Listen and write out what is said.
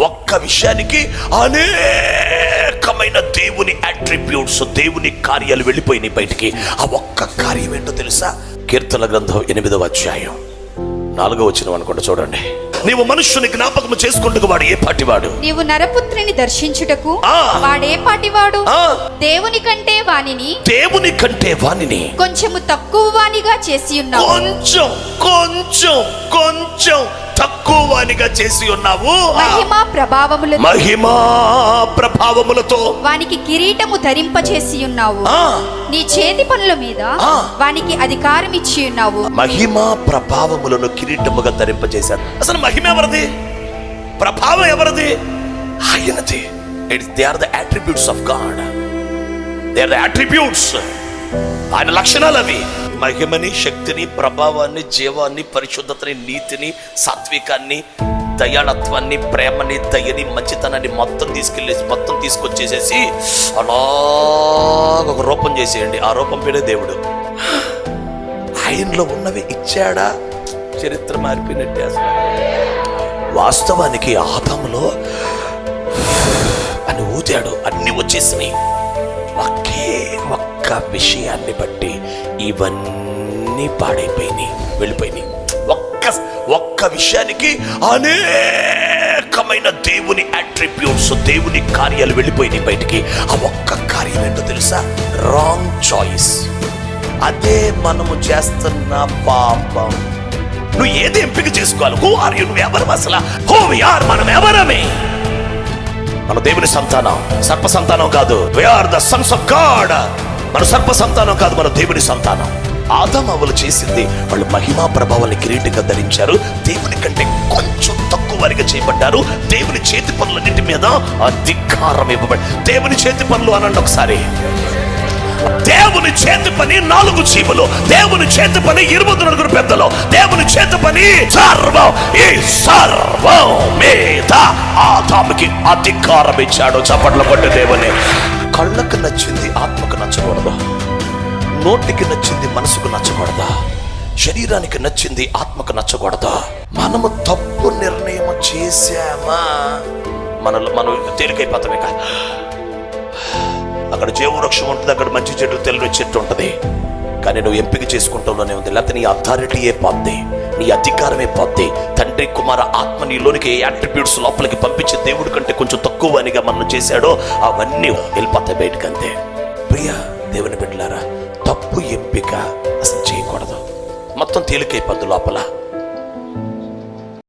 ఒక్క విషయానికి అనేకమైన దేవుని అట్రిబ్యూట్స్ దేవుని కార్యాలు వెళ్ళిపోయినాయి బయటికి. ఆ ఒక్క కార్యం ఏంటో తెలుసా? కీర్తన గ్రంథం ఎనిమిదవ అధ్యాయం. నాలుగో వచ్చిన అనుకుంటా చూడండి. నీవు మనుష్యుని జ్ఞాపకం చేసుకుంటూ వాడు ఏ పాటివాడు? నీవు నరపుత్రిని దర్శించుటకు ఆ. వాడే పాటివాడు. దేవుని కంటే వానిని దేవుని కంటే వానిని. కొంచెము తక్కువ వానిగా చేసి ఉన్నావు. కొంచెం కొంచెం కొంచెం తక్కువ వానిగా చేసి ఉన్నావు. మహిమ ప్రభావములు మహిమా ప్రభావములతో. వానికి కిరీటము ధరింపచేసి ఉన్నావు. ఆ. నీ చేతి పనుల మీద. వానికి అధికారం ఇచ్చి ఉన్నావు. మహిమా ప్రభావములను కిరీటముగా ధరింపజేశాడు అసలు మహిమ ఎవరిది? ప్రభావం ఎవరిది? ఆయనది. It's they are the attributes of God they are the attributes ఆయన లక్షణాలు అవి. మహిమని శక్తిని ప్రభావాన్ని జీవాన్ని పరిశుద్ధతని నీతిని సాత్వికాన్ని దయాళత్వాన్ని ప్రేమని దయని మంచితనాన్ని మొత్తం తీసుకెళ్ళేసి మొత్తం తీసుకొచ్చేసేసి అలాగ ఒక రూపం చేసేయండి. ఆ రూపం పేరే దేవుడు. ఆయనలో ఉన్నవి ఇచ్చాడా? చరిత్ర మారిపోయినట్టే అసలు. వాస్తవానికి ఆదంలో అని ఊదాడు. అన్ని వచ్చేసినాయి. ఒకే ఒక్క విషయాన్ని బట్టి ఇవన్నీ పాడైపోయినాయి వెళ్ళిపోయినాయి. ఒక్క ఒక్క విషయానికి అనేకమైన దేవుని అట్రిబ్యూట్స్ దేవుని కార్యాలు వెళ్ళిపోయినాయి బయటికి. ఆ ఒక్క కార్యం ఏంటో తెలుసా? రాంగ్ చాయిస్ అదే మనము చేస్తున్న పాపం. నువ్వు ఏది ఎంపిక చేసుకోవాలి? హూ ఆర్ యు నువ్వు ఎవరు అసలు? హూ వి ఆర్ మనం ఎవరమే మన దేవుని సంతానం సర్ప సంతానం కాదు. Are the sons of God మన సర్ప సంతానం కాదు మన దేవుని సంతానం. ఆదమవులు చేసింది. వాళ్ళు మహిమా ప్రభావాన్ని కిరీటంగా ధరించారు. దేవుని కంటే కొంచెం తక్కువ వారిగా చేయబడ్డారు. దేవుని చేతి పనులన్నింటి మీద అధికారం ఇవ్వబడి దేవుని చేతి పనులు అనండి ఒకసారి. దేవుని చేతి పని నాలుగు చీమలు. దేవుని చేతి పని ఇరవై నలుగురు పెద్దలు. దేవుని చేతి పని సర్వం. ఈ సర్వం. మీద ఆదాముకి అధికారం ఇచ్చాడు. చప్పట్లు పట్టు దేవుని. కళ్ళకు నచ్చింది ఆత్మకు నచ్చకూడదు. నోటికి నచ్చింది మనసుకు నచ్చకూడదు. శరీరానికి నచ్చింది ఆత్మకు నచ్చకూడదు. మనము తప్పు నిర్ణయం చేశామా? మనలో మనం తేలికైపోతామే ఇక అక్కడ జీవవృక్షం ఉంటుంది అక్కడ మంచి చెట్టు తెల్లని చెట్టు ఉంటుంది. కానీ నువ్వు ఎంపిక చేసుకుంటావులోనే ఉంది. లేకపోతే నీ అథారిటీయే పోద్ది. నీ అధికారమే పోద్ది. తండ్రి కుమార ఆత్మ నీలోనికి అట్రిబ్యూట్స్ లోపలికి పంపించే దేవుడి కంటే కొంచెం తక్కువ అనిగా మనం చేశాడో అవన్నీ వెళ్ళిపోతాయి బయటకు అంతే. ప్రియ దేవుని బిడ్డలారా తప్పు ఎంపిక అసలు చేయకూడదు. మొత్తం తేలికైపోద్ది లోపల.